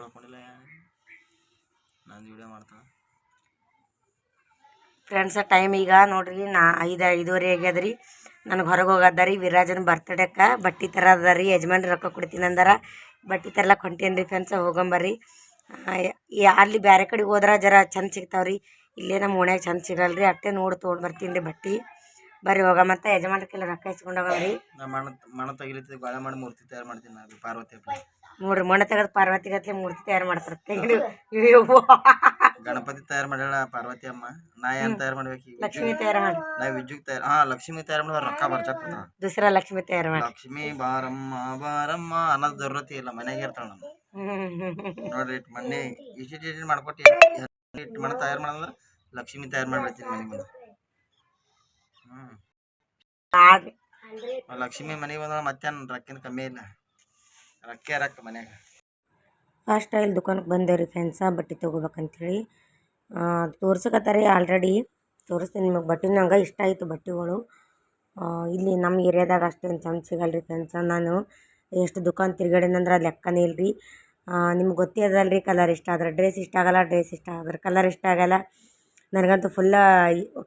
ತೊಳ್ಕೊಂಡಿಲ್ಲ ನಾನು ವಿಡಿಯೋ ಮಾಡ್ತಾಳೆ friends time ಈಗ ನೋಡ್ರಿ ನಾ ಐದು ಐದುವರೆ ಆಗ್ಯದ್ರಿ ನನಗೆ ಹೊರಗೆ ಹೋಗದ ರೀ ವಿರಾಜನ ಬಟ್ಟಿ ಬಟ್ಟೆ ತರದ ರೀ ಯಜಮಾನ್ ರೊಕ್ಕ ಕೊಡ್ತೀನಿ ಅಂದಾರ. ಬಟ್ಟೆ ತರ್ಲಕ್ಕೆ ಹೊಂಟೇನಿ ರೀ ಫ್ರೆಂಡ್ಸ ಹೋಗಂಬರ್ರಿ. ಅಲ್ಲಿ ಬೇರೆ ಕಡೆ ಹೋದ್ರೆ ಜರ ಚಂದ ಸಿಗ್ತಾವ್ರಿ ಇಲ್ಲೇ ನಮ್ಮ ಓಣ್ಯಾಗ ಚಂದ ಸಿಗಲ್ಲ ರೀ ಅಟ್ಟೆ ನೋಡಿ ತೊಗೊಂಡು ಬರ್ತೀನಿ ರೀ ಬಟ್ಟೆ. ಬರ್ರಿ ಹೋಗ ಮತ್ತು ಯಜಮಾನ್ರಿಗೆಲ್ಲ ರೊಕ್ಕ ಇಸ್ಕೊಂಡು ಹೋಗವ್ರಿ. ಮಣ ಮಣ ಗಾಳ ಮಾಡಿ ಮೂರ್ತಿ ತಯಾರು ಮಾಡ್ತೀನಿ ನಾನು ಪಾರ್ವತಿ ನೋಡ್ರಿ ಮಣ್ಣು ತೆಗೆದು ಪಾರ್ವತಿ ಗತ್ಲೆ ಮೂರ್ತಿ ತಯಾರು ಮಾಡ್ತಾರೆ. ಗಣಪತಿ ತಯಾರು ಮಾಡ್ಯಾಳ ಪಾರ್ವತಿ ಅಮ್ಮ. ನಾ ಏನ್ ತಯಾರು ಮಾಡ್ಬೇಕು ಲಕ್ಷ್ಮಿ ತಯಾರು ಮಾಡಿ. ನಾ ವಿದ್ಯುತ್ ತಯಾರು ಹಾ ಲಕ್ಷ್ಮಿ ತಯಾರು ಮಾಡಿದ್ರೆ ರೊಕ್ಕ ಬರ್ಚಕ್ ದೂಸರಾ ಲಕ್ಷ್ಮಿ ತಯಾರು ಮಾಡಿ. ಲಕ್ಷ್ಮಿ ಬಾರಮ್ಮ ಬಾರಮ್ಮ ಅನ್ನೋದು ಜರೂರತಿ ಇಲ್ಲ ಮನೆಗೆ ಇರ್ತಾಳ ನಮ್ಮ ನೋಡ್ರಿ ಇಟ್ ಮನೆ ಇಷ್ಟು ಮಾಡ್ಕೊಟ್ಟಿ ಇಟ್ಟು ಮನೆ ತಯಾರು ಮಾಡಂದ್ರೆ ಲಕ್ಷ್ಮಿ ತಯಾರು ಮಾಡ್ಬಿಡ್ತೀನಿ ಮನೆಗೆ ಬಂದು. ಹ್ಮ್. ಲಕ್ಷ್ಮಿ ಮನೆಗೆ ಬಂದ್ರೆ ಮತ್ತೆ ರೊಕ್ಕಿನ ಕಮ್ಮಿ ಇಲ್ಲ. ರೊಕ್ಕ ರೊಕ್ಕ ಮನ್ಯಾಗ. ಫಾಸ್ಟ್ ಸ್ಟೈಲ್ ದುಕಾನಕ್ಕೆ ಬಂದೇವ್ರಿ ಫ್ರೆಂಡ್ಸ ಬಟ್ಟೆ ತೊಗೋಬೇಕಂತೇಳಿ. ತೋರ್ಸಕತ್ತಾರೆ ಆಲ್ರೆಡಿ ತೋರಿಸ್ತೀನಿ ನಿಮಗೆ. ಬಟ್ಟೆ ನಂಗೆ ಇಷ್ಟ ಆಯಿತು ಬಟ್ಟೆಗಳು. ಇಲ್ಲಿ ನಮ್ಮ ಏರಿಯಾದಾಗ ಅಷ್ಟೇನು ಚಂದ ಸಿಗಲ್ಲ ರೀ ಫ್ರೆಂಡ್ಸ ನಾನು ಎಷ್ಟು ದುಕಾನ್ ತಿರ್ಗಾಡಿನಂದ್ರೆ ಲೆಕ್ಕನೇ ಇಲ್ಲ ರೀ ನಿಮ್ಗೆ ಗೊತ್ತೇ ಅದಲ್ಲ ರೀ ಕಲರ್ ಇಷ್ಟ ಆದ್ರೆ. ಡ್ರೆಸ್ ಇಷ್ಟ ಆಗಲ್ಲ ಡ್ರೆಸ್ ಇಷ್ಟ ಆದ್ರೆ ಕಲರ್ ಇಷ್ಟ ಆಗಲ್ಲ. ನನಗಂತೂ ಫುಲ್ಲ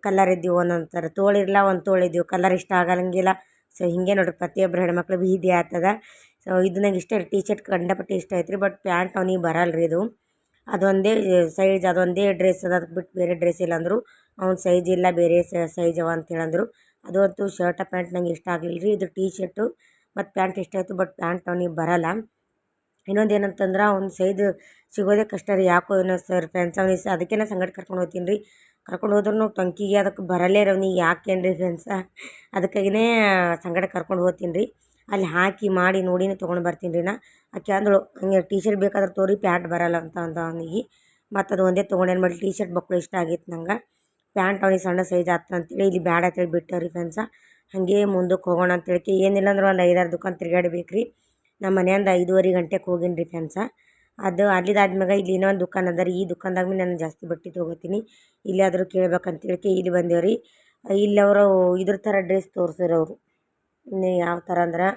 ಕಲರ್ ಇದ್ದೀವಿ ಒಂದೊಂದು ಥರ ತೋಳಿರಲ್ಲ ಒಂದು ತೋಳಿದ್ದೀವಿ. ಕಲರ್ ಇಷ್ಟ ಆಗಲ್ಲಂಗಿಲ್ಲ ಸೊ ಹಿಂಗೆ ನೋಡ್ರಿ ಪ್ರತಿಯೊಬ್ಬರು ಹೆಣ್ಮಕ್ಳು ಬೀದಿ ಆಗ್ತದ. ಸೊ ಇದು ನಂಗೆ ಇಷ್ಟ ಟೀ ಶರ್ಟ್ ಕಂಡಪಟ್ಟೆ ಇಷ್ಟ ಐತ್ರಿ ಬಟ್ ಪ್ಯಾಂಟ್ ಅವ್ನಿಗೆ ಬರಲ್ಲ ರೀ ಇದು. ಅದೊಂದೇ ಸೈಜ್ ಅದೊಂದೇ ಡ್ರೆಸ್ ಅದ ಅದಕ್ಕೆ ಬಿಟ್ಟು ಬೇರೆ ಡ್ರೆಸ್ ಇಲ್ಲ ಅಂದರು ಅವ್ನ ಸೈಜ್ ಇಲ್ಲ, ಬೇರೆ ಸೈಜ್ ಅವ ಅಂತ ಹೇಳಂದ್ರು. ಅದು ಶರ್ಟ ಪ್ಯಾಂಟ್ ನಂಗೆ ಇಷ್ಟ ಆಗಲಿಲ್ಲ ರೀ ಇದು ಟೀ ಶರ್ಟು ಮತ್ತು ಪ್ಯಾಂಟ್ ಇಷ್ಟ ಆಯಿತು ಬಟ್ ಪ್ಯಾಂಟ್ ಅವನಿಗೆ ಬರಲ್ಲ. ಇನ್ನೊಂದು ಏನಂತಂದ್ರೆ, ಅವ್ನ ಸೈಜ್ ಸಿಗೋದೇ ಕಷ್ಟ ರೀ, ಯಾಕೋ ಏನೋ ಸರ್ ಫ್ರೆಂಡ್ಸ್ ಅವನಿಗೆ ಸ ಅದಕ್ಕೆ ನಾ ಸಂಗಡ ಕರ್ಕೊಂಡು ಹೋಗ್ತೀನಿ ರೀ. ಕರ್ಕೊಂಡು ಹೋದ್ರೂ ಟಂಕಿಗೆ ಅದಕ್ಕೆ ಬರಲ್ಲೇ ರೀ ಅವ್ನಿಗೆ ಯಾಕೆ ಏನು ರೀ ಫ್ರೆಂಡ್ಸ ಅದಕ್ಕಾಗಿನೇ ಸಂಗಡ ಕರ್ಕೊಂಡು ಹೋಗ್ತೀನಿ ರೀ. ಅಲ್ಲಿ ಹಾಕಿ ಮಾಡಿ ನೋಡಿನೇ ತೊಗೊಂಡು ಬರ್ತೀನಿ ರೀ ನಾ. ಆಕೆ ಅಂದಳು, ಹಂಗೆ ಟೀ ಶರ್ಟ್ ಬೇಕಾದ್ರೆ ತೋರಿ, ಪ್ಯಾಂಟ್ ಬರಲ್ಲ ಅಂತ ಅಂದ ಅವನಿಗೆ. ಮತ್ತು ಅದು ಒಂದೇ ತೊಗೊಂಡೇನು ಮಾಡಿ ಟೀ ಶರ್ಟ್ ಮಕ್ಕಳು ಇಷ್ಟ ಆಗಿತ್ತು ನಂಗೆ. ಪ್ಯಾಂಟ್ ಅವ್ನಿಗೆ ಸಣ್ಣ ಸೈಜ್ ಆತ ಅಂತೇಳಿ ಇಲ್ಲಿ ಬ್ಯಾಡ ಅಂತೇಳಿ ಬಿಟ್ಟೆ ರೀ ಫ್ರೆಂಡ್ಸ ಹಾಗೆ ಮುಂದಕ್ಕೆ ಹೋಗೋಣ ಅಂತೇಳಿ ಏನಿಲ್ಲ ಅಂದ್ರೆ ಒಂದು ಐದಾರು ದುಕಾನ್ ತಿರ್ಗಾಡಬೇಕು ರೀ ನಮ್ಮ ಮನೆಯಿಂದ ಐದುವರೆ ಗಂಟೆಗೆ ಹೋಗಿನಿ ರೀ ಫ್ರೆಂಡ್ಸ ಅದು ಅಲ್ಲಿದಾದ್ಮ್ಯಾಗ ಇಲ್ಲಿ ಇನ್ನೊಂದು ದುಕಾನ್ ಅದ ರೀ, ಈ ದುಕಾನ್ದಾಗ ಭೀ ನಾನು ಜಾಸ್ತಿ ಬಟ್ಟೆ ತೊಗೋತೀನಿ. ಇಲ್ಲಾದರೂ ಕೇಳ್ಬೇಕಂತೇಳಿ ಇಲ್ಲಿ ಬಂದೇವ್ರಿ. ಇಲ್ಲಿ ಅವರು ಇದ್ರ ಥರ ಡ್ರೆಸ್ ತೋರಿಸಿರೋರು ಇನ್ನು ಯಾವ ಥರ ಅಂದ್ರೆ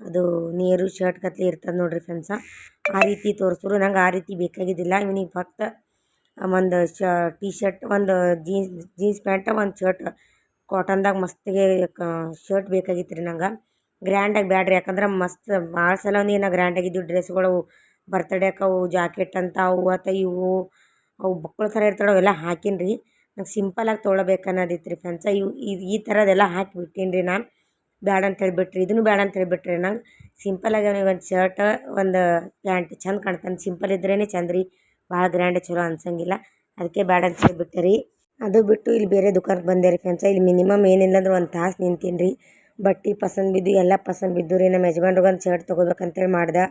ಅದು ನೀರು ಶರ್ಟ್ ಕತ್ಲಿ ಇರ್ತದೆ ನೋಡಿರಿ ಫ್ರೆಂಡ್ಸ ಆ ರೀತಿ ತೋರಿಸಿದ್ರು ನಂಗೆ ಆ ರೀತಿ ಬೇಕಾಗಿದ್ದಿಲ್ಲ. ಇವನಿಗೆ ಫಕ್ತ ಒಂದು ಶ ಟೀ ಶರ್ಟ್ ಒಂದು ಜೀನ್ಸ್ ಜೀನ್ಸ್ ಪ್ಯಾಂಟ ಒಂದು ಶರ್ಟ್ ಕಾಟನ್ದಾಗ ಮಸ್ತಿಗೆ ಶರ್ಟ್ ಬೇಕಾಗಿತ್ತು ರೀ ನಂಗೆ. ಗ್ರ್ಯಾಂಡಾಗಿ ಬ್ಯಾಡ್ರಿ. ಯಾಕಂದ್ರೆ ಮಸ್ತ್ ಭಾಳ ಸಲ ನೀನು ಗ್ರ್ಯಾಂಡಾಗಿದ್ದು ಡ್ರೆಸ್ಗಳು ಬರ್ತಡೇಗೆ ಅವು ಜಾಕೆಟ್ ಅಂತ, ಅವು ಮತ್ತು ಇವು, ಅವು ಬಕ್ಕಳ ಥರ ಇರ್ತಾವೆ ಅವೆಲ್ಲ ಹಾಕೀನಿ ರೀ ನಂಗೆ ಸಿಂಪಲಾಗಿ ತೊಗೊಳ್ಬೇಕು ಅನ್ನೋದಿತ್ತು ರೀ ಫ್ರೆಂಡ್ಸ ಇವು, ಈ ಥರದ್ದೆಲ್ಲ ಹಾಕಿ ಬಿಟ್ಟೀನಿ ರೀ ನಾನು. ಬ್ಯಾಡ ಅಂತ ಹೇಳಿಬಿಟ್ರಿ, ಇದನ್ನು ಬೇಡ ಅಂತ ಹೇಳಿಬಿಟ್ರಿ ನಂಗೆ ಸಿಂಪಲ್ ಆಗ್ಯಾವ ಒಂದು ಶರ್ಟ್ ಒಂದು ಪ್ಯಾಂಟ್ ಚಂದ ಕಾಣ್ತಾನೆ. ಸಿಂಪಲ್ ಇದ್ರೇ ಚಂದ ರೀ. ಭಾಳ ಗ್ರ್ಯಾಂಡ್ ಚಲೋ ಅನ್ಸಂಗಿಲ್ಲ. ಅದಕ್ಕೆ ಬೇಡ ಅಂತ ಹೇಳಿಬಿಟ್ಟೆ ರೀ. ಅದು ಬಿಟ್ಟು ಇಲ್ಲಿ ಬೇರೆ ದುಕಾನ್ಗೆ ಬಂದೆ ರೀ ಫ್ರೆಂಡ್ಸ ಇಲ್ಲಿ ಮಿನಿಮಮ್ ಏನಿಲ್ಲ ಅಂದ್ರೆ ಒಂದು ತಾಸು ನಿಂತೀನಿ ರೀ. ಬಟ್ಟೆ ಪಸಂದ್ ಬಿದ್ದು, ಎಲ್ಲ ಪಸಂದ್ ಬಿದ್ದು ರೀ. ನಮ್ಮ ಯಜಮಾನ್ರಿಗೆ ಒಂದು ಶರ್ಟ್ ತೊಗೋಬೇಕಂತೇಳಿ ಮಾಡ್ದೆ.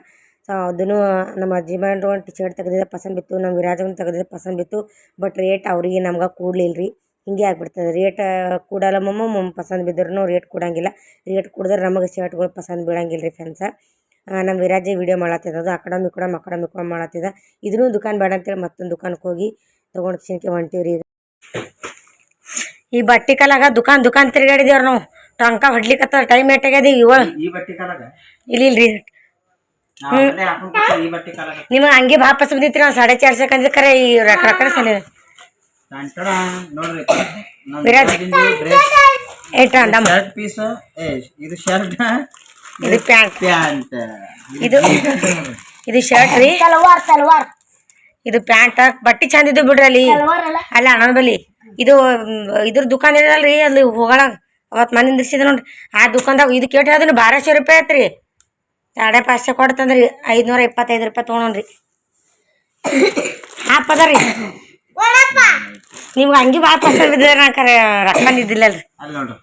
ಸೊ ಅದನ್ನು ನಮ್ಮ ಯಜಮಾನ್ರು ಒಂದು ಟಿ ಶರ್ಟ್ ತೆಗೆದಿದ್ದೆ ಪಸಂದ್ ಬಿತ್ತು. ನಮ್ಮ ವಿರಾಜನ್ ತೆಗೆದಿದ್ದೆ ಪಸಂದ್ ಬಿತ್ತು. ಬಟ್ ರೇಟ್ ಅವರಿಗೆ ನಮ್ಗೆ ಕೂಡಲಿಲ್ಲ ರೀ ಹಿಂಗೆ ಆಗ್ಬಿಡ್ತದೆ. ರೇಟ್ ಕೂಡಲ್ಲ ಮಮ್ಮ ಮಮ್ಮ ಪಸಂದ್ ಬಿದ್ರೂ ರೇಟ್ ಕೊಡಂಗಿಲ್ಲ. ರೇಟ್ ಕೊಡಿದ್ರೆ ನಮಗೆ ಶರ್ಟ್ಗಳು ಪಸಂದ್ ಬೀಳಂಗಿಲ್ಲ ರೀ ಫ್ರೆಂಡ್ಸ ನಮ್ಮ ವಿರಾಜೆ ವಿಡಿಯೋ ಮಾಡತ್ತಿದ್ದು ಅದು ಕಡೆ ಇಕಡಮ್ ಕಡೆ ಆ ಕಡೆ ಕಡೆ ಮಾಡತ್ತಿದ್ದ ಇದನ್ನು ದುಕಾನ್ ಬೇಡ ಅಂತೇಳಿ ಮತ್ತೊಂದು ದುಕಾನ್ಗೆ ಹೋಗಿ ತೊಗೊಂಡು ಚಿನ್ಕೆ ಹೊಂಟೀವಿ ರೀ ಈ ಬಟ್ಟೆ ಕಾಲಾಗ ದುಕಾನ್ ದುಕಾನ್ ತಿರ್ಗಾಡಿದೇವ್ರಿ ನಾವು. ಟಂಕ ಹೊಡ್ಲಿಕತ್ತ ಟೈಮ್ ಎಟ್ಟಾಗ್ಯದ ಇವ ಇಲ್ಲ ಇಲ್ರಿ. ಬಟ್ಟೆ ನಿಮಗೆ ಹಂಗೆ ವಾಪಸ್ ಬಂದಿತ್ತು ನಾವು ಸಾಡೆ ಚಾರ್ಸಕ್ಕೆ ಅಂದ್ರೆ ಕರೆ ಈ ರೊಕ್ಕ ರೊಕ್ಕ ಸಲ ನೋಡ್ರಿ. ನಮ್ಮ ವಿರಾಜ್. ಡ್ರೆಸ್ ಏಟ ಅಂದಮ್ಮ ಶರ್ಟ್ ಪೀಸ್ ಏ ಇದು ಶರ್ಟ್ ಇದು ಪ್ಯಾಂಟ್ ಪ್ಯಾಂಟ್. ಇದು ಇದು ಶರ್ಟ್ ರೀ. ತಲವಾರ್ ತಲವಾರ್. ಇದು ಪ್ಯಾಂಟ್. ಬಟ್ಟೆ ಚಂದ ಇದ್ದು ಬಿಡ್ರಿ ಅಲ್ಲಿ. ತಲವಾರ್ ಅಲ್ಲ. ಅಲ್ಲ ಅಣ್ಣನ ಬಲಿ ಇದು ಮ್, ಇದ್ರ ದುಕಾನ್ ಇರಲ್ರಿ ಅಲ್ಲಿ ಹೋಗಳ ಅವತ್ ಮನೆ ನಿಂದಿರ್ಸಿದ ನೋಡ್ರಿ. ಆ ದುಕಾನ್ದಾಗ ಇದು ಕೇಟ್ ಹೇಳಿದ್ರೆ ಬಾರಶೆ ರೂಪಾಯಿ ಐತ್ರಿ. ಸಾಡೆ ಕೊಡ್ತಂದ್ರೆ ಕೊಡ್ತಂದ್ರಿ. ಐದುನೂರ ಇಪ್ಪತ್ತೈದು ರೂಪಾಯಿ ತೊಗೊಂಡ್ರಿ. ಹಾಪ್ ಅದ ರೀ. ನಿಮ್ಗೆ ಹಂಗೆ ಭಾಳ ಪಸಂದ್ ಬಿದ್ದ ನಾ ಕರೆ ರೊಕ್ಕ ಇದ್ದಿಲ್ಲಲ್ರಿ. ಅಲ್ಲಿ ನೋಡ್ರಿ.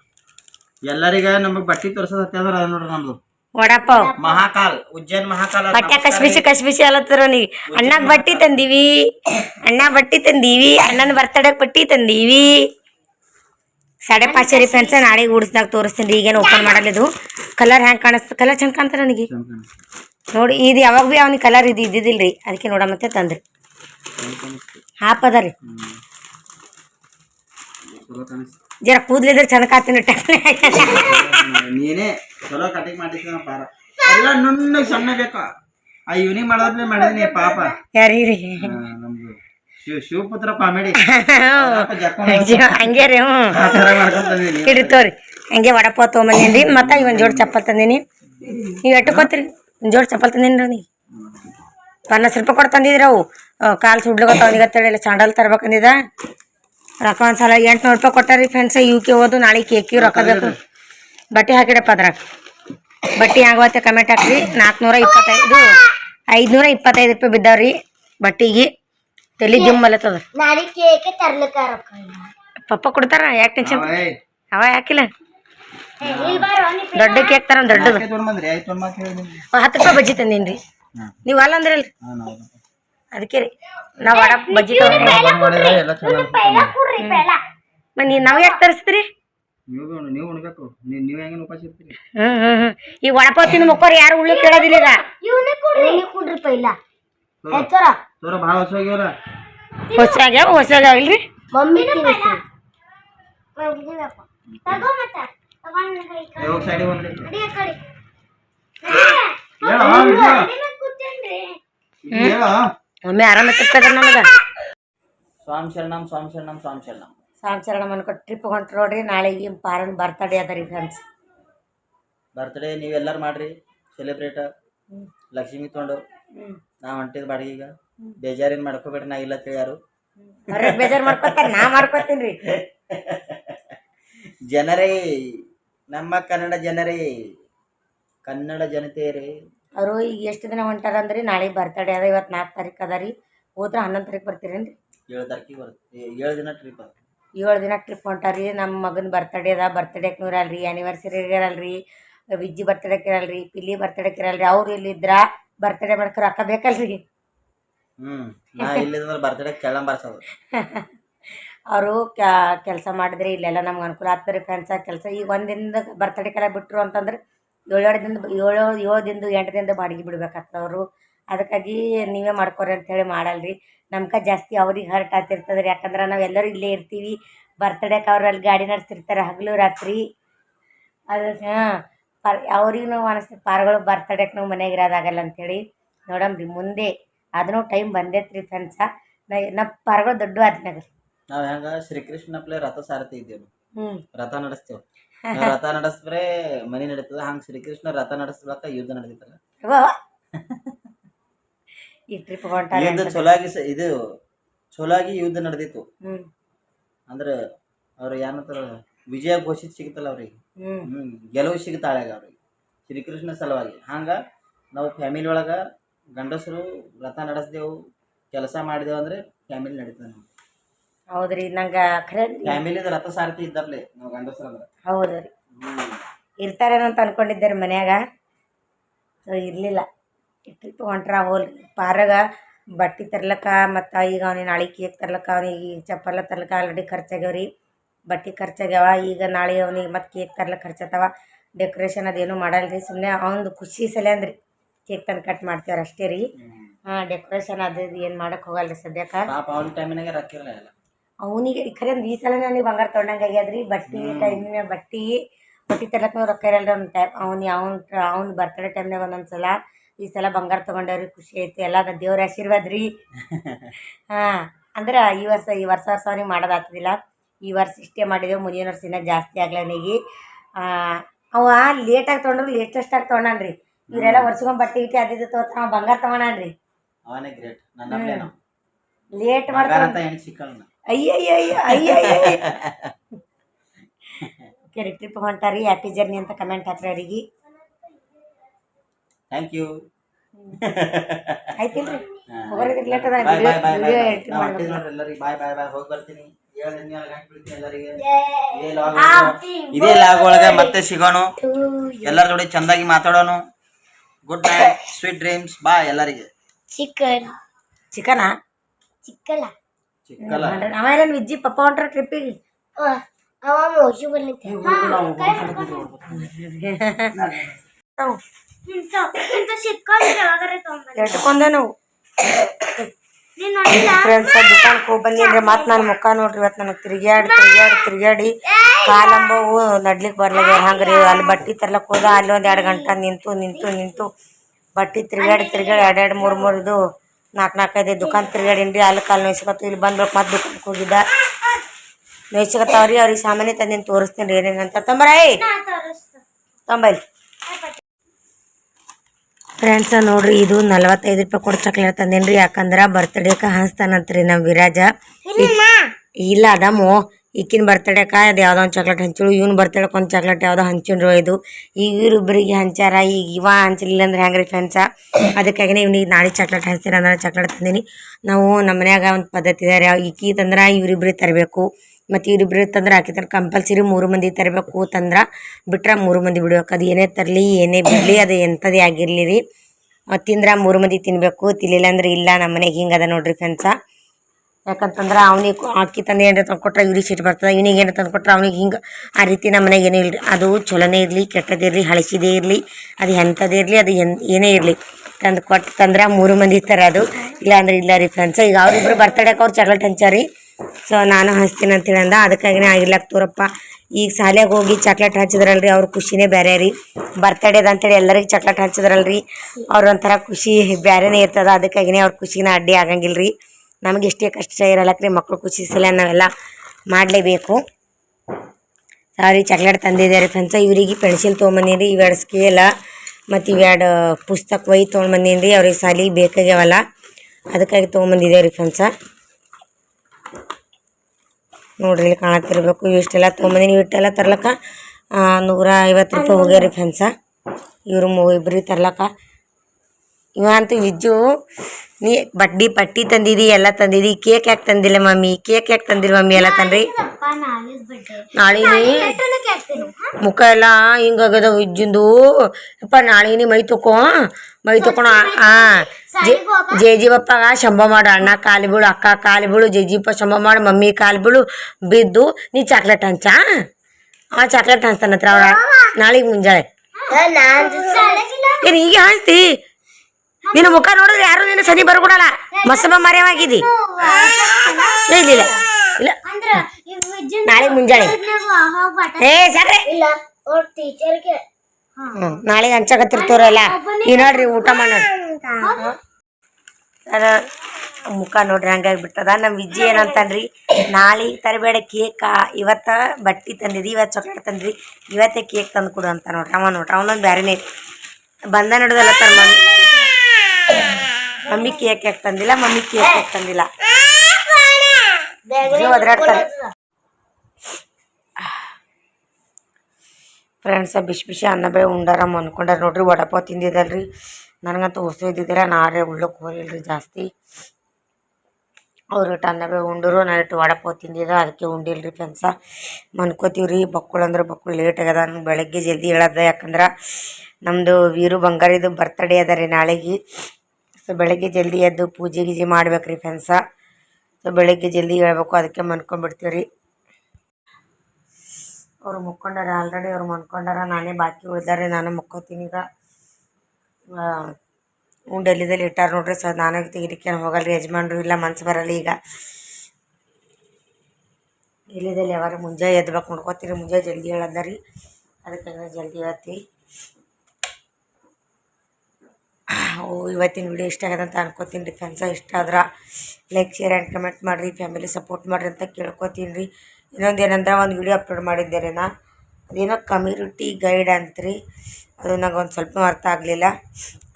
ಎಲ್ಲರಿಗ ನಮಗ್ ಬಟ್ಟಿ ತೋರ್ಸೋದ್ ಹತ್ತಂದ್ರ ಅದ ನೋಡ್ರಿ ನಮ್ದು. ವಡಪ್ಪ ಮಹಾಕಾಲ್ ಉಜ್ಜೈನ್ ಮಹಾಕಾಲ್ ಬಟ್ಟೆ ಕಸ್ಬಿಸಿ ಕಸ್ಬಿಸಿ ಅಲ್ಲತ್ತಿರ ನೀ. ಅಣ್ಣಗ್ ಬಟ್ಟಿ ತಂದೀವಿ. ಅಣ್ಣ ಬಟ್ಟೆ ತಂದೀವಿ. ಅಣ್ಣನ ಬರ್ತಡೇ ಬಟ್ಟೆ ತಂದೀವಿ. ಸಾಡೆ ಪಾಚೆ ರೀ ಫ್ರೆಂಡ್ಸ ನಾಳೆ ಉಡ್ಸ್ದಾಗ ತೋರಿಸ್ತೀನಿ ರೀ. ಈಗೇನು ಓಪನ್ ಮಾಡಲಿದು ಕಲರ್ ಹೆಂಗೆ ಕಾಣಿಸ್ತ ಕಲರ್ ಚಂದ ಕಾಣ್ತಾರ ನನಗೆ? ನೋಡಿ ಇದು ಯಾವಾಗ ಭೀ ಅವ್ನಿಗೆ ಕಲರ್ ಇದು ಇದ್ದಿದ್ದಿಲ್ಲ ರೀ ಅದಕ್ಕೆ ನೋಡ ಮತ್ತೆ ತಂದ್ರಿ ಹಾಪ್ ಅದ ರೀ ಜರ ಕೂದ್ಲಿದ್ರೆ ಚಂದ ಕಾತೀನಿ ನೀನೇ ಚಲೋ ಕಟಿಂಗ್ ಮಾಡಿಸ್ತಾನ ಪಾರ. ಎಲ್ಲ ನುಣ್ಣಗ್ ಸಣ್ಣ ಬೇಕಾ? ಆ ಇವ್ನಿಂಗ್ ಮಾಡದ್ಲೆ ಮಾಡಿದ್ನಿ ಪಾಪ. ಯಾರಿ ಆ, ನಮ್ದು ಶಿವ ಶಿವಪುತ್ರ ಕಾಮಿಡಿ. ಹಂಗೆ ರೀ ಹ್ಞೂ ಹಿಡ್ರಿ ತೋರಿ. ಹಂಗೆ ವಡಪಾವ್ ತೊಗೊಂಬಂದೀನಿ ರೀ. ಮತ್ತೆ ಇವನ್ ಜೋಡಿ ಚಪ್ಪಲ್ ತಂದೀನಿ. ನೀವು ಎಟ್ಟಕೋತೀರಿ ಒಂದು ಜೋಡಿ ಚಪ್ಪಲ್ ತಂದೀನಿ ರೀ ನೀವು ಪನ್ನಾಸ್ ರೂಪಾಯಿ ಕೊಟ್ಟು ತಂದಿದ್ರಿ ಅವು. ಕಾಲು ಸುಡ್ಲಿಕ್ಕೆ ತಂದಿಗತ್ತೇಳಿ ಇಲ್ಲ ಚಾಂಡಲ್ ತರ್ಬೇಕಂದಿದ ರೊಕ್ಕ ಒಂದು ಸಲ ಎಂಟ್ನೂರು ರೂಪಾಯಿ ಕೊಟ್ಟಾರಿ ಫ್ರೆಂಡ್ಸ್ ಯು ಕೆ ಓದು ನಾಳೆ ಕೇಕಿ ರೊಕ್ಕ ಬೇಕು. ಬಟ್ಟೆ ಹಾಕಿಡಪ್ಪ ಅದ್ರಾಗ. ಬಟ್ಟೆ ಆಗೋತ್ತೆ ಕಮೆಂಟ್ ಹಾಕ್ರಿ. ನಾಲ್ಕುನೂರ ಇಪ್ಪತ್ತೈದು ಐದುನೂರ ಇಪ್ಪತ್ತೈದು ರೂಪಾಯಿ ಬಿದ್ದಾವ್ರಿ ಬಟ್ಟಿಗೆ. ತಲೆ ಜಿಮ್ ರೊಕ್ಕ ಪಪ್ಪ ಕೊಡ್ತಾರ? ಯಾಕೆ ಟೆನ್ಷನ್ ಅವ ಯಾಕಿಲ್ಲ? ದೊಡ್ಡ ಕೇಕ್ ತರ ದೊಡ್ಡದು. ಹತ್ತು ರೂಪಾಯಿ ಬಜ್ಜಿ ತಂದೀನಿ ರೀ ನೀವು ಅಲ್ಲ ಅಂದ್ರಲ್ರಿ ಹಾ, ನಾವು ಅದಕ್ಕೆ ರೀ ನಾವು ವಡ ಬಜ್ಜಿ ಪೆಲ ನೀವು ನಾವು ಯಾಕೆ ತರಿಸ್ತೀರಿ ನೀವು ನೀವು ಉಣ್ಬೇಕು ನೀವ್ ನೀವ್ ಉಪವಾಸ ಇರ್ತೀರಿ ಹ್ಞೂ ಹ್ಞೂ ಹ್ಞೂ ಈ ವಡಪಾವ್ ತಿಂದು ಮಕ್ಕೋರು ಯಾರು ಉಳ್ಳು ಕೇಳೋದಿಲ್ಲ ಈಗ ತೋರ ಭಾಳ ಹೊಸ ಹೊಸಾಗ್ಯಾವ ಮಮ್ಮಿ ಹೇಳ ಒಮ್ಮೆ ಆರಾಮ ತಿರ್ತದ ನಮಗೆ. ಸ್ವಾಮಿ ಶರಣಂ ಸ್ವಾಮಿ ಶರಣಂ ಸ್ವಾಮಿ ಶರಣಂ. ಸಾಂಶರಣ ಅನ್ಕೊಂಡು ಟ್ರಿಪ್ ಹೊಂಟ್ರು ನೋಡ್ರಿ ಈ ಪಾರನ್ ಬರ್ತಡೇ ಅದ ರೀ ಫ್ರೆಂಡ್ಸ್ ಬರ್ತಡೇ ನೀವೆಲ್ಲರೂ ಮಾಡ್ರಿ ಸೆಲೆಬ್ರೇಟ್ ಲಕ್ಷ್ಮಿ ತೊಗೊಂಡು. ನಾ ಹೊಂಟಿದ್ ಬಾಡಿಗೆ ಈಗ. ಬೇಜಾರಿನ ಮಾಡ್ಕೋಬೇಡ್ರಿ ನಾ ಇಲ್ಲ ಅವ್ರಿಗೆ ಬೇಜಾರು ಮಾಡ್ಕೊತಾರ ನಾ ಮಾಡ್ಕೊತೀನಿ ರೀ. ಜನರೇ ನಮ್ಮ ಕನ್ನಡ ಜನರೇ ಕನ್ನಡ ಜನತೆಯರೇ ಅವರು ಈಗ ಎಷ್ಟು ದಿನ ಹೊಂಟಾರ ಅಂದ್ರಿ? ನಾಳೆ ಬರ್ತಡೇ ಅದ ಇವತ್ತು ನಾಲ್ಕು ತಾರೀಕು ಅದ ರೀ. ಹೋದ್ರೆ ಹನ್ನೊಂದು ತಾರೀಕು ಬರ್ತೀರೇನ್ರಿ? ಏಳು ತಾರೀಕಿಗೆ ಬರುತ್ತೆ ಏಳು ದಿನ ಟ್ರಿಪ್ ಅದು ಏಳು ದಿನ ಟ್ರಿಪ್ ಹೊಂಟಾರಿ ನಮ್ಮ ಮಗನ ಬರ್ತಡೇ ಅದ ಬರ್ತಡೇಗೆ ನೂರಲ್ರಿ ಆ್ಯನಿವರ್ಸರಿಗೆ ಇರಲ್ರಿ ವಿಜ್ಜಿ ಬರ್ತಡೇಗೆ ಇರಲ್ರಿ ಪಿಲ್ಲಿ ಇರಲ್ಲ ಇರಲ್ರಿ ಅವ್ರು ಇಲ್ಲಿದ್ರ ಬರ್ತಡೇ ಮಾಡ್ಕೊ ರೊಕ್ಕ ಬೇಕಲ್ರಿ? ಹ್ಮ್ ನಾ ಇಲ್ಲಿಂದ್ರೆ ಬರ್ತಡೇ ಕೆಳಂ ಬರ್ಸೋದು. ಅವರು ಕೆಲಸ ಮಾಡಿದ್ರೆ ಇಲ್ಲೆಲ್ಲ ನಮ್ಗೆ ಅನುಕೂಲ ಆಗ್ತದೆ ಫ್ರೆಂಡ್ಸ ಕೆಲಸ. ಈಗ ಒಂದಿನ ಬರ್ತಡೇ ಕೆಲ ಬಿಟ್ಟರು ಅಂತಂದ್ರೆ ಏಳೇಳು ದಿನದ ಏಳು ಏಳು ದಿನದ ಎಂಟು ದಿನದ ಬಾಡಿಗೆ ಬಿಡ್ಬೇಕಾಗ್ತದೆ ಅವರು ಅದಕ್ಕಾಗಿ ನೀವೇ ಮಾಡ್ಕೊರಿ ಅಂತೇಳಿ ರೀ ನಮ್ಗೆ ಜಾಸ್ತಿ ಅವ್ರಿಗೆ ಹರ್ಟ್ ಆಗ್ತಿರ್ತದೆ ರೀ ಯಾಕಂದ್ರೆ ನಾವು ಎಲ್ಲರೂ ಇಲ್ಲೇ ಇರ್ತೀವಿ. ಬರ್ತಡೇಗೆ ಅವ್ರು ಅಲ್ಲಿ ಗಾಡಿ ನಡೆಸ್ತಿರ್ತಾರೆ ಹಗಲು ರಾತ್ರಿ. ಅದು ಹಾಂ ಪರ್ ಅವ್ರಿಗೂ ಅನಿಸ್ತೀವಿ ಪಾರ್ಗಳು ಬರ್ತಡೇಗೆ ನಾವು ಮನೆಗೆ ಇರೋದಾಗಲ್ಲ ಅಂತೇಳಿ ನೋಡಮ್ರಿ ಮುಂದೆ. ಅದನ್ನು ಟೈಮ್ ಬಂದೈತ್ರಿ ಫ್ರೆಂಡ್ಸ ನಾ ನಮ್ಮ ಪಾರ್ಗಳು ದೊಡ್ಡ ಆದ್ಮ್ಯಾಗ ನಾವು ಹೆಂಗ ಶ್ರೀಕೃಷ್ಣ ಪ್ಲೇ ರಥ ಸಾರಥಿ ಇದ್ದೇವೆ ಹ್ಞೂ ರಥ ನಡೆಸ್ತೇವೆ. ನಾವ್ ರಥ ನಡೆಸಿದ್ರೆ ಮನಿ ನಡೀತದ ಹಂಗ ಶ್ರೀಕೃಷ್ಣ ರಥ ನಡೆಸ್ಬೇಕ ಯುದ್ಧ ನಡೆದಿತ್ತಲ್ಲ. ಈ ಟ್ರಿಪ್ ಯುದ್ಧ ಚೊಲಾಗಿ ಇದು ಚೊಲಾಗಿ ಯುದ್ಧ ನಡೆದಿತ್ತು. ಅಂದ್ರ ಅವ್ರ ಏನಂತಾರ ವಿಜಯ ಘೋಷಿತ ಸಿಗುತ್ತಲ್ಲ ಅವ್ರಿಗೆ. ಹ್ಮ್. ಗೆಲುವು ಸಿಗುತ್ತಾಳೆ ಅವ್ರಿಗೆ ಶ್ರೀಕೃಷ್ಣ ಸಲುವಾಗಿ. ಹಂಗ ನಾವು ಫ್ಯಾಮಿಲಿ ಒಳಗ ಗಂಡಸರು ರಥ ನಡೆಸ್ದೇವು ಕೆಲಸ ಮಾಡಿದೆವು ಅಂದ್ರೆ ಫ್ಯಾಮಿಲಿ ನಡೀತದೆ ನಮ್ಗೆ ಹೌದ್ರಿ ನಂಗೆ ಖರೆ ಫ್ಯಾಮಿಲಿದ ರಥ ಸಾರಥಿ ಇದ್ದಪ್ಲೆ ನಾವು ಗಂಡಸರು ಅಂದ್ರೆ. ಹೌದು ರೀ ಹ್ಮ್. ಇರ್ತಾರೇನೋ ಅಂತ ಅನ್ಕೊಂಡಿದ್ದೆ ರೀ ಮನ್ಯಾಗ. ಸೊ ಇರಲಿಲ್ಲ. ಟ್ರಿಪ್ ಹೊಂಟ್ರ ಹೋಲ್ರಿ ಪಾರಾಗ ಬಟ್ಟೆ ತರ್ಲಕ್ಕ ಮತ್ತು ಈಗ ಅವನಿಗೆ ನಾಳೆ ಕೇಕ್ ತರ್ಲಕ್ಕ ಅವನಿಗೆ ಚಪ್ಪಲ್ಲ ತರ್ಲಕ್ಕ ಆಲ್ರೆಡಿ ಖರ್ಚಾಗ್ಯಾವ ರೀ ಬಟ್ಟೆ ಖರ್ಚಾಗ್ಯಾವ ಈಗ ನಾಳೆ ಅವನಿಗೆ ಮತ್ತು ಕೇಕ್ ತರ್ಲಕ್ಕ ಖರ್ಚಾತವ ಡೆಕೋರೇಷನ್ ಅದೇನು ಮಾಡಲ್ಲ ರೀ ಸುಮ್ಮನೆ ಅವನದು ಖುಷಿ ಸಲ ಅಂದ್ರಿ. ಕೇಕ್ ತಂದು ಕಟ್ ಮಾಡ್ತೇವ್ರಿ ಅಷ್ಟೇ ರೀ. ಹಾಂ ಡೆಕೋರೇಷನ್ ಅದು ಏನು ಮಾಡೋಕ್ಕೆ ಹೋಗಲ್ಲ ರೀ ಸದ್ಯಕ್ಕೆ ಅವನಿಗೆ ಖರೆ ಅಂದ್ರೆ ಈ ಸಲ ನನಗೆ ಬಂಗಾರ ತೊಗೊಂಡಂಗೆ ಆಗ್ಯಾದ್ರಿ ಬಟ್ಟೆ ಟೈಮ್ನ ಬಟ್ಟಿ ಬಟ್ಟೆ ತರ್ಲಕ್ಕ ನಾವು ರೊಕ್ಕ ಇರಲ್ಲ ಒಂದು ಟೈಮ್ ಅವ್ನು ಅವ್ನ ಅವ್ನ ಬರ್ತಡೇ ಟೈಮ್ನಾಗ ಒಂದೊಂದು ಸಲ ಈ ಸಲ ಬಂಗಾರ ತೊಗೊಂಡವ್ರಿ ಖುಷಿ ಐತಿ ಎಲ್ಲ ಅದು ದೇವ್ರ ಆಶೀರ್ವಾದ ರೀ ಹಾಂ ಅಂದ್ರೆ ಈ ವರ್ಷ ಈ ವರ್ಷ ವರ್ಷ ಅವ್ನಿಗೆ ಮಾಡೋದಾಗ್ತದಿಲ್ಲ ಈ ವರ್ಷ ಇಷ್ಟೇ ಮಾಡಿದೆವು ಮುಂದಿನ ವರ್ಷ ಇನ್ನೂ ಜಾಸ್ತಿ ಆಗ್ಲ ಅವನಿಗೆ. ಅವ ಲೇಟಾಗಿ ತೊಗೊಂಡ್ರು ಲೇಟೆಸ್ಟ್ ಆಗಿ ತೊಗೊಂಡಾನ್ರಿ. ಇವರೆಲ್ಲ ವರ್ಷಗೊಂದು ಬಟ್ಟೆ ಇಟ್ಟು ಅದಿದ್ದು ತೋತ ಅವ ಬಂಗಾರ ತೊಗೊಂಡ್ರಿ ಲೇಟ್ ಮಾಡ್ತಾರೆ ಮಾಡ್ತಾನೆ ಅಯ್ಯಯ್ಯಯ್ಯ ಅಯ್ಯಯ್ಯ ಓಕೆ ಟ್ರಿಪ್ ಹೊಂಟಾರಿ ಹ್ಯಾಪಿ ಜರ್ನಿ ಅಂತ ಕಮೆಂಟ್ ಹಾಕ್ರಿ ಅವರಿಗೆ. ಥ್ಯಾಂಕ್ ಯು ಆಯ್ತಿಲ್ರಿ? ಹೋಗೋರಿಗೆ ಲೇಟ್ ಅದ ಎಲ್ಲರಿಗೆ. ಬಾಯ್ ಬಾಯ್ ಬಾಯ್ ಹೋಗಿ ಬರ್ತೀನಿ. ಏಳು ದಿನ ಗಂಟೆ ಬಿಡ್ತೀನಿ ಎಲ್ಲರಿಗೆ. ಇದೇ ಲಾಗ್ ಒಳಗ- ಇದೇ ಲಾಗ್ ಒಳಗೆ ಮತ್ತೆ ಸಿಗೋಣ. ಎಲ್ಲರ ಜೋಡಿ ಚಂದಾಗಿ ಮಾತಾಡೋಣ. Good night sweet dreams bye ಎಲ್ಲರಿಗೆ. ಚಿಕನ್ ಚಿಕನಾ ಚಿಕ್ಕಲ್ಲ ಚಿಕ್ಕಲ್ಲ. ಆಮೇಲೆ ವಿಜ್ಜಿ ಪಪ್ಪ ಹೊಂಟ್ರ ಟ್ರಿಪ್ಪಿಗೆ? ಅವ ಮೋಶಿ ತಗೊಂಬಂದ. ಎಟ್ಕೊಂಡೆ ನಾವು? ಫ್ರೆಂಡ್ಸ್ ದುಕಾನ್ಗೆ ಹೋಗಿ ಬಂದಿನ್ರಿ ಮತ್ತೆ ನನ್ನ ಮುಖ ನೋಡ್ರಿ ಇವತ್ತು ನನಗೆ ತಿರುಗಾಡಿ ತಿರುಗಾಡಿ ತಿರುಗಾಡಿ ಕಾಲಂಬವು ನಡ್ಲಿಕ್ಕೆ ಬರ್ಲಾಗ್ಯಾರ ಹಂಗ್ರಿ ಅಲ್ಲಿ ಬಟ್ಟೆ ತರ್ಲಕ್ಕೆ ಹೋದ ಅಲ್ಲಿ ಒಂದು ಎರಡು ಗಂಟೆ ನಿಂತು ನಿಂತು ನಿಂತು. ಬಟ್ಟೆ ತಿರ್ಗಾಡಿ ತಿರ್ಗಾಡಿ ಎರಡು ಎರಡು ಮೂರು ಮೂರು ಇದು. ನಾಲ್ಕು ನಾಲ್ಕೈದು ದುಕಾನ್ ತಿರ್ಗಾಡೀನಿ ರೀ ಅಲ್ಲಿ ಕಾಲು ನೋಯ್ಸ್ಕೊತು ಇಲ್ಲಿ ಬಂದ್ಬೇಕು ಮತ್ತೆ ದುಕಾನ್ಗೆ ಹೋಗಿದ್ದ. ನೋಯ್ಸ್ಕೊತಾವ್ರಿ. ಅವ್ರಿಗೆ ಸಾಮಾನ್ಯ ತಂದಿನ ತೋರಿಸ್ತೀನಿ ರೀ. ಏನೇನಂತ ತಂಬರೈ ತಂಬೈಲಿ ಫ್ರೆಂಡ್ಸ ನೋಡ್ರಿ ಇದು ನಲವತ್ತೈದು ರೂಪಾಯಿ ಕೊಡ್ ಚಾಕ್ಲೇಟ್ ತಂದೇನ್ರಿ. ಯಾಕಂದ್ರ ಬರ್ತ್ಡೇಕ ಬರ್ತಡೇಕ ಹಂಚ್ತಾನಂತ್ರಿ ನಮ್ಮ ವಿರಾಜ. ಇಲ್ಲ ಅದಮ್ಮು ಈಕಿನ ಬರ್ತಡೇಕ ಅದು ಯಾವುದೋ ಒಂದು ಚಾಕ್ಲೇಟ್ ಹಂಚಿಳು ಇವ್ನ ಬರ್ತಡೇಕ್ ಒಂದು ಚಾಕ್ಲೇಟ್ ಯಾವುದೋ ಹಂಚಿನ್ರು ಇದು. ಈಗ ಇವ್ರಿಬ್ಬರಿಗೆ ಹಂಚಾರ ಈಗ ಇವ ಹಂಚಲಿಲ್ಲ ಅಂದ್ರೆ ಹೆಂಗೆ ರೀ ಫ್ರೆಂಡ್ಸ ಅದಕ್ಕಾಗಿನೇ ಇವ್ನಿಗೆ ನಾಳೆ ಚಾಕ್ಲೇಟ್ ಹಂಚ್ತೀನಿ ಅಂದ್ರೆ ಚಾಕ್ಲೇಟ್ ತಂದೀನಿ. ನಾವು ನಮ್ಮ ಮನ್ಯಾಗ ಒಂದು ಪದ್ಧತಿ ಇದೆ ರೀ ಈಕಿ ತಂದ್ರೆ ಇವರಿಬ್ಬರಿಗೆ ತರಬೇಕು, ಮತ್ತು ಇವ್ರಿಬ್ರಿಗೆ ತಂದ್ರೆ ಆಕಿ ತಂದ್ರೆ ಕಂಪಲ್ಸರಿ ಮೂರು ಮಂದಿ ತರಬೇಕು ತಂದ್ರೆ ಬಿಟ್ರೆ ಮೂರು ಮಂದಿ ಬಿಡ್ಬೇಕು. ಅದು ಏನೇ ತರಲಿ, ಏನೇ ಬಿಡಲಿ, ಅದು ಎಂಥದೇ ಆಗಿರಲಿ ರೀ. ತಿಂದ್ರೆ ಮೂರು ಮಂದಿ ತಿನ್ನಬೇಕು ತಿನ್ಲಿಲ್ಲ ಅಂದ್ರೆ ಇಲ್ಲ ನಮ್ಮ ಮನೆಗೆ ಹಿಂಗೆ ಅದ ನೋಡ್ರಿ ಫ್ರೆಂಡ್ಸ ಯಾಕಂತಂದ್ರೆ ಅವ್ನಿಗೆ ಅಕ್ಕಿ ತಂದು ಏನಾರ ತಂದ್ಕೊಟ್ರೆ ಇವ್ರಿಗೆ ಸಿಟ್ಟು ಬರ್ತದೆ, ಇವ್ನಿಗೆ ತಂದು ಕೊಟ್ರೆ ಅವ್ನಿಗೆ ಹಿಂಗೆ ಆ ರೀತಿ ನಮ್ಮ ಮನೆಗೆ ಏನೂ ಇಲ್ರಿ ಅದು ಚಲೋನೇ ಇರಲಿ ಕೆಟ್ಟದೇ ಇರಲಿ ಹಳಸಿದೇ ಇರಲಿ, ಅದು ಎಂಥದೇ ಇರಲಿ, ಅದು ಎನ್ ಏನೇ ಇರಲಿ. ತಂದು ಕೊಟ್ಟು ತಂದ್ರೆ ಮೂರು ಮಂದಿ ಇರ್ತಾರೆ ಅದು. ಇಲ್ಲ ಅಂದ್ರೆ ಇಲ್ಲ ರೀ ಫ್ರೆಂಡ್ಸ್ ಈಗ ಅವ್ರಿಬ್ರು ಬರ್ತಡೇಗೆ ಅವ್ರು ಚಾಕ್ಲೇಟ್ ಹಂಚಾರಿ ಸೊ ನಾನು ಹಂಚ್ತೀನಿ ಅಂತೇಳಿ ಅಂದ. ಅದಕ್ಕಾಗಿನೇ ಆಗಿರ್ಲಕ್ಕ ತೋರಪ್ಪ. ಈಗ ಶಾಲೆಗೆ ಹೋಗಿ ಚಾಕ್ಲೇಟ್ ಹಚ್ಚಿದ್ರಲ್ರಿ, ಅವ್ರ ಖುಷಿನೇ ಬೇರೆ ರೀ ಬರ್ತಡೇದ ಅಂತೇಳಿ ಎಲ್ಲರಿಗೆ ಚಾಕ್ಲೇಟ್ ಹಚ್ಚಿದ್ರಲ್ರಿ, ಅವ್ರ ಒಂಥರ ಖುಷಿ ಬೇರೆನೇ ಇರ್ತದೆ. ಅದಕ್ಕಾಗಿನೇ ಅವ್ರ ಖುಷಿನ ಅಡ್ಡಿ ಆಗಂಗಿಲ್ಲ ರೀ ನಮಗೆ ಇಷ್ಟೇ ಕಷ್ಟ ಇರಲ್ಲಕ್ರಿ ಮಕ್ಕಳು ಖುಷಿ ಸಲ ನಾವೆಲ್ಲ ಮಾಡಲೇಬೇಕು. ಸಾರಿ, ಚಾಕ್ಲೇಟ್ ತಂದಿದ್ದಾರೆ ರೀ ಫ್ರೆಂಡ್ಸ ಇವರಿಗೆ ಪೆನ್ಸಿಲ್ ತೊಗೊಂಬಂದೀನಿ ಇವೆರಡು ಸ್ಕೇಲ, ಮತ್ತು ಇವೆರಡು ಪುಸ್ತಕ ಒಯ್ ತೊಗೊಂಡ್ಬಂದಿನಿ ರೀ ಅವ್ರಿಗೆ ಸಾಲಿ ಬೇಕಾಗ್ಯಾವಲ್ಲ. ಅದಕ್ಕಾಗಿ ತೊಗೊಂಬಂದಿದ್ದೇವೆ ರೀ ಫ್ರೆಂಡ್ಸ ನೋಡ್ರಿ, ಇಲ್ಲಿ ಕಾಣತ್ತಿರ್ಬೇಕು, ಇವಿಷ್ಟೆಲ್ಲ ತೊಗೊಂಬಂದಿನಿ ಇಷ್ಟೆಲ್ಲ ತರ್ಲಕ್ಕ ನೂರ ಐವತ್ತು ರೂಪಾಯಿ ಹೋಗ್ಯಾರಿ ಫ್ರೆಂಡ್ಸ ಇವರು ಇಬ್ಬರಿಗೆ ತರ್ಲಕ್ಕ. ಇವ ಅಂತೂ ವಿಜ್ಜು ನೀ ಬಡ್ಡಿ ಪಟ್ಟಿ ತಂದಿದಿ ಎಲ್ಲ ತಂದಿದಿ ಕೇಕ್ ಯಾಕೆ ತಂದಿಲ್ಲ ಮಮ್ಮಿ? ಕೇಕ್ ಯಾಕೆ ತಂದಿಲ್ಲ ಮಮ್ಮಿ ಎಲ್ಲ ತಂದ್ರಿ? ಅಪ್ಪ ನಾಳೆ ಬಿಡ್ಡೆ ನಾಳೆ ನೀ ಕೇಳ್ತೀನಿ ಮುಖ ಎಲ್ಲ ಹಿಂಗಾಗದ ವಿಜ್ಜಿಂದು ಅಪ್ಪ ನಾಳೆ ನೀ ಮೈ ತಕೋ ಮೈ ತಕೊಂಡು ಆ ಜೆ ಜಿ ಬಪ್ಪಾಗ ಶಂಭ ಮಾಡು ಅಣ್ಣ ಕಾಲು ಬೀಳು ಅಕ್ಕ ಕಾಲು ಬೀಳು ಜೆ ಜಿ ಬಪ್ಪ ಶಂಭ ಮಾಡು ಮಮ್ಮಿ ಕಾಲು ಬೀಳು ಬಿದ್ದು ನೀ ಚಾಕ್ಲೇಟ್ ಹಂಚ. ಆ ಚಾಕ್ಲೇಟ್ ಹಂಚ್ತಾನತ್ರ ಅವ್ರ. ನಾಳೆಗೆ ಮುಂಜಾನೆ ಏನು ಈಗ ಹಂಚ್ತಿ? ನಿನ್ನ ಮುಖ ನೋಡಿದ್ರೆ ಯಾರು ನಿನ್ನ ಸನಿ ಬರ್ಕೊಡಲ್ಲ? ಮಸಬ ಮರ್ಯವಾಗಿದಿ. ಇಲ್ಲ ಇಲ್ಲ. ಇಲ್ಲ. ನಾಳೆ ಮುಂಜಾನೆ. ಏ ಸಾಕ್ರೆ. ನಾಳೆ ಹಂಚಕತ್ತಿರ್ತವ್ರಲ್ಲ ಈ ನೋಡ್ರಿ ಊಟ ಮಾಡಿ ಮುಖ ನೋಡ್ರಿ ಹಂಗಾಗಿ ಬಿಟ್ಟದ ನಮ್ಮ ವಿಜ್ಜಿ ಏನಂತಾನ್ರಿ ನಾಳೆ ತರಬೇಡ ಕೇಕ ಇವತ್ತ ಬಟ್ಟಿ ತಂದಿದ್ರಿ ಇವತ್ತು ಚಾಕ್ಲೇಟ್ ತಂದ್ರಿ ಇವತ್ತೇ ಕೇಕ್ ತಂದು ಕೊಡು ಅಂತ ನೋಡ್ರಿ. ಅವ ನೋಡ್ರಿ ಅವನೊಂದು ಬೇರೆನೇ ಬಂದ ನಡ್ದಲ್ಲ ತನ್ನ ಮಮ್ಮಿ ಕೇಕ್ ಯಾಕೆ ತಂದಿಲ್ಲ ಮಮ್ಮಿ ಕೇಕ್ ಯಾಕೆ ತಂದಿಲ್ಲ? ಒದ್ರಾಡ್ತಾರೆ ಫ್ರೆಂಡ್ಸ ಬಿಸಿ ಬಿಸಿ ಅನ್ನ ಬೇಳೆ ಉಂಡಾರ ಮನ್ಕೊಂಡಾರ ನೋಡ್ರಿ ವಡಪಾವ್ ತಿಂದಿದ್ದಲ್ರಿ. ನನಗಂತೂ ಹೊಸ ಇದ್ದಿದ್ದೀರ ನಾರೇ ಉಳ್ಳಕ್ಕೆ ಹೋಗಿಲ್ರಿ ಜಾಸ್ತಿ. ಅವ್ರು ಟನ್ನವೇ ಉಂಡರು ಇಟ್ಟು ವಡಪಾವ್ ತಿಂದಿದ್ದು ಅದಕ್ಕೆ ಉಂಡಿಲ್ರಿ ಫ್ರೆಂಡ್ಸ ಮನ್ಕೋತೀವ್ರಿ ಬಕ್ಕುಳು ಅಂದ್ರೆ ಬಕ್ಕುಳು ಲೇಟ್ ಆಗ್ಯದ ನಂಗೆ ಬೆಳಗ್ಗೆ ಜಲ್ದಿ ಹೇಳದ, ಯಾಕಂದ್ರೆ ನಮ್ಮದು ವೀರು ಬಂಗಾರಿದು ಬರ್ತಡೇ ಅದ ರೀ ನಾಳೆಗೆ. ಸೊ ಬೆಳಗ್ಗೆ ಜಲ್ದಿ ಎದ್ದು ಪೂಜೆ ಗೀಜೆ ಮಾಡ್ಬೇಕ್ರಿ ಫ್ರೆಂಡ್ಸ ಸೊ ಬೆಳಗ್ಗೆ ಜಲ್ದಿ ಹೇಳ್ಬೇಕು ಅದಕ್ಕೆ ಮನ್ಕೊಂಡ್ಬಿಡ್ತೀವಿ ರೀ. ಅವ್ರು ಮುಕ್ಕೊಂಡಾರ ಆಲ್ರೆಡಿ ಅವ್ರು ಮನ್ಕೊಂಡಾರ, ನಾನೇ ಬಾಕಿ ಉಳಿದಾರೆ ನಾನು ಮುಕ್ಕೋತೀನಿ ಈಗ. ಉಂಡೆಲ್ಲಿದಲ್ಲಿ ಇಟ್ಟಾರ ನೋಡ್ರಿ ಸೊ ನಾನು ತೆಗಿಲಿಕ್ಕೆ ರೀ ಯಜಮಾನ್ರು ಇಲ್ಲ, ಮನ್ಸು ಬರಲ್ಲ ಈಗ. ಡೆಲ್ಲಿದಲ್ಲಿ ಯಾವಾಗ ಮುಂಜಾ ಎದ್ಬೇಕು ನೋಡ್ಕೋತೀರಿ ಮುಂಜಾ ಜಲ್ದಿ ಹೇಳದ ರೀ. ಅದಕ್ಕೆ ಜಲ್ದಿ ಹೇಳ್ತೀವಿ ಓ, ಇವತ್ತಿನ ವಿಡಿಯೋ ಇಷ್ಟ ಆಗ್ಯದ ಅಂತ ಅನ್ಕೋತೀನಿ ರೀ ಫ್ರೆಂಡ್ಸ ಇಷ್ಟ ಆದ್ರೆ ಲೈಕ್ ಶೇರ್ ಆ್ಯಂಡ್ ಕಮೆಂಟ್ ಮಾಡಿರಿ ಫ್ಯಾಮಿಲಿ ಸಪೋರ್ಟ್ ಮಾಡಿರಿ ಅಂತ ಕೇಳ್ಕೊತೀನಿ ರೀ. ಇನ್ನೊಂದು ಏನಂದ್ರೆ ಒಂದು ವಿಡಿಯೋ ಅಪ್ಲೋಡ್ ಮಾಡಿದ್ದೆ ರೀ ನಾ. ಅದೇನೋ ಕಮ್ಯುನಿಟಿ ಗೈಡ್ ಅಂತ್ರಿ. ಅದು ನಂಗೆ ಒಂದು ಸ್ವಲ್ಪ ಅರ್ಥ ಆಗಲಿಲ್ಲ.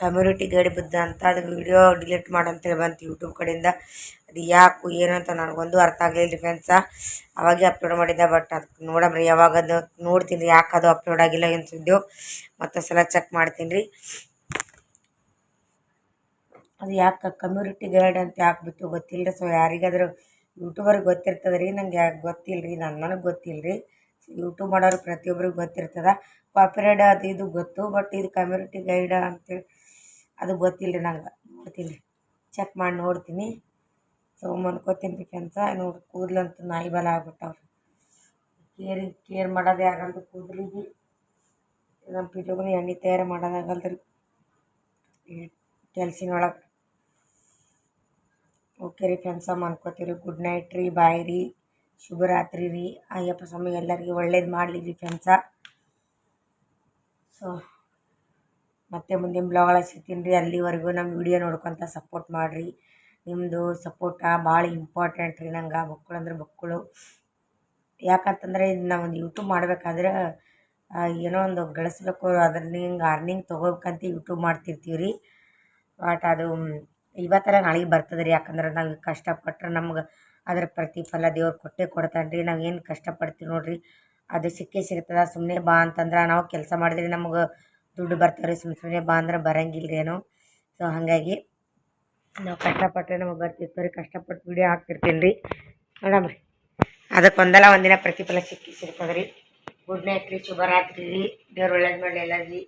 ಕಮ್ಯುನಿಟಿ ಗೈಡ್ ಬಿದ್ದ ಅಂತ ಅದು ವಿಡಿಯೋ ಡಿಲೀಟ್ ಮಾಡಂತೇಳಿ ಬಂತು ಯೂಟ್ಯೂಬ್ ಕಡೆಯಿಂದ. ಅದು ಯಾಕು ಏನು ಅಂತ ನನಗೊಂದು ಅರ್ಥ ಆಗಲಿಲ್ಲ ರೀ ಫ್ರೆಂಡ್ಸ ಅವಾಗೆ ಅಪ್ಲೋಡ್ ಮಾಡಿದ್ದೆ ಬಟ್ ಅದು ನೋಡಮ್ರಿ, ಯಾವಾಗ ಅದು ನೋಡ್ತೀನಿ ರೀ ಯಾಕೆ ಅದು ಅಪ್ಲೋಡ್ ಆಗಿಲ್ಲ ಏನು ಸುದ್ದಿಯೋ. ಮತ್ತೊಂದು ಸಲ ಚೆಕ್ ಮಾಡ್ತೀನಿ ರೀ ಅದು ಯಾಕೆ ಕಮ್ಯುನಿಟಿ ಗೈಡ್ ಅಂತ ಯಾಕೆ ಬಿತ್ತು ಗೊತ್ತಿಲ್ಲ ರೀ ಸೊ ಯಾರಿಗಾದ್ರೂ ಯೂಟ್ಯೂಬರ್ಗೆ ಗೊತ್ತಿರ್ತದೆ ರೀ ನಂಗೆ ಯಾಕೆ ಗೊತ್ತಿಲ್ಲ ರೀ ನನ್ನ ನನಗೆ ಗೊತ್ತಿಲ್ಲ ರೀ ಯೂಟ್ಯೂಬ್ ಮಾಡೋರು ಪ್ರತಿಯೊಬ್ಬರಿಗೂ ಗೊತ್ತಿರ್ತದೆ. ಕಾಪಿರೈಡ್ ಅದು ಇದು ಗೊತ್ತು ಬಟ್ ಇದು ಕಮ್ಯುನಿಟಿ ಗೈಡ್ ಅಂತೇಳಿ ಅದು ಗೊತ್ತಿಲ್ಲ ರೀ ನಂಗೆ. ನೋಡ್ತೀನಿ ಚೆಕ್ ಮಾಡಿ ನೋಡ್ತೀನಿ. ಸೊ ಮನ್ಕೋತೀನಿ ರೀ ಕೆಲಸ. ನೋಡಿ ಕೂದಲಂತೂ ನಾಯಿ ಬಲ ಆಗ್ಬಿಟ್ಟವ್ರಿ. ಕೇರ್ ಕೇರ್ ಮಾಡೋದೇ ಆಗಲ್ದು ಕೂದಲಿಗೆ. ನಮ್ಮ ಪಿಲ್ಲುಗಳು ಎಣ್ಣೆ ತಯಾರು ಮಾಡೋದಾಗಲ್ದ್ರಿ ಈ ಕೆಲ್ಸಿನೊಳಗೆ. ಓಕೆ ರೀ ಫ್ರೆಂಡ್ಸ ಮನ್ಕೋತೀರಿ ಗುಡ್ ನೈಟ್ ರೀ ಬಾಯ್ ರೀ. ಶುಭರಾತ್ರಿ ರೀ. ಅಯ್ಯಪ್ಪ ಸ್ವಾಮಿ, ಎಲ್ಲರಿಗೂ ಒಳ್ಳೇದು ಮಾಡಲಿ ರೀ ಫ್ರೆಂಡ್ಸ ಸೊ ಮತ್ತೆ ಮುಂದಿನ ಬ್ಲಾಗಳ ಸಿಗ್ತೀನಿ ರೀ. ಅಲ್ಲಿವರೆಗೂ ನಮ್ಮ ವಿಡಿಯೋ ನೋಡ್ಕೊತ ಸಪೋರ್ಟ್ ಮಾಡಿರಿ. ನಿಮ್ಮದು ಸಪೋರ್ಟ ಭಾಳ ಇಂಪಾರ್ಟೆಂಟ್ ರೀ ನಂಗೆ. ಮಕ್ಕಳು ಅಂದ್ರೆ ಮಕ್ಕಳು. ಯಾಕಂತಂದರೆ ನಾವು ಒಂದು ಯೂಟ್ಯೂಬ್ ಮಾಡಬೇಕಾದ್ರೆ ಏನೋ ಒಂದು ಗಳಿಸ್ಬೇಕು. ಅದ್ರಲ್ಲಿ ಹಿಂಗೆ ಅರ್ನಿಂಗ್ ತೊಗೋಬೇಕಂತ ಯೂಟ್ಯೂಬ್ ಮಾಡ್ತಿರ್ತೀವಿ ರೀ ಬಟ್ ಅದು ಇವತ್ತರ ನಾಳೆಗೆ ಬರ್ತದೆ ರೀ ಯಾಕಂದ್ರೆ ನಾವು ಕಷ್ಟಪಟ್ಟರೆ ನಮ್ಗೆ ಅದ್ರ ಪ್ರತಿಫಲ ದೇವ್ರು ಕೊಟ್ಟೇ ಕೊಡ್ತಾನೆ ರೀ ನಾವು ಏನು ಕಷ್ಟಪಡ್ತೀವಿ ನೋಡಿರಿ, ಅದು ಸಿಕ್ಕೇ ಸಿಗ್ತದೆ. ಸುಮ್ಮನೆ ಬಾ ಅಂತಂದ್ರೆ ನಾವು ಕೆಲಸ ಮಾಡಿದ್ರೆ ನಮ್ಗೆ ದುಡ್ಡು ಬರ್ತಾರೆ ರೀ ಸುಮ್ಮ ಸುಮ್ಮನೆ ಬಾ ಅಂದ್ರೆ ಬರಂಗಿಲ್ಲ ರೀ ಏನೋ. ಸೊ ಹಾಗಾಗಿ ನಾವು ಕಷ್ಟಪಟ್ಟರೆ ನಮಗೆ ಬರ್ತಿರ್ತೇವೆ ರೀ ಕಷ್ಟಪಟ್ಟು ವಿಡಿಯೋ ಹಾಕ್ತಿರ್ತೀನಿ ರೀ ನೋಡಮ್ರಿ. ಅದಕ್ಕೆ ಒಂದಲ್ಲ ಒಂದಿನ ಪ್ರತಿಫಲ ಸಿಕ್ಕಿ ಸಿಗ್ತದೆ ರೀ ಗುಡ್ ನೈಟ್ ರೀ, ಶುಭರಾತ್ರಿ ರೀ. ದೇವ್ರು ಒಳ್ಳೇದು ಮಾಡಲಿ ಎಲ್ಲರಿಗೆ.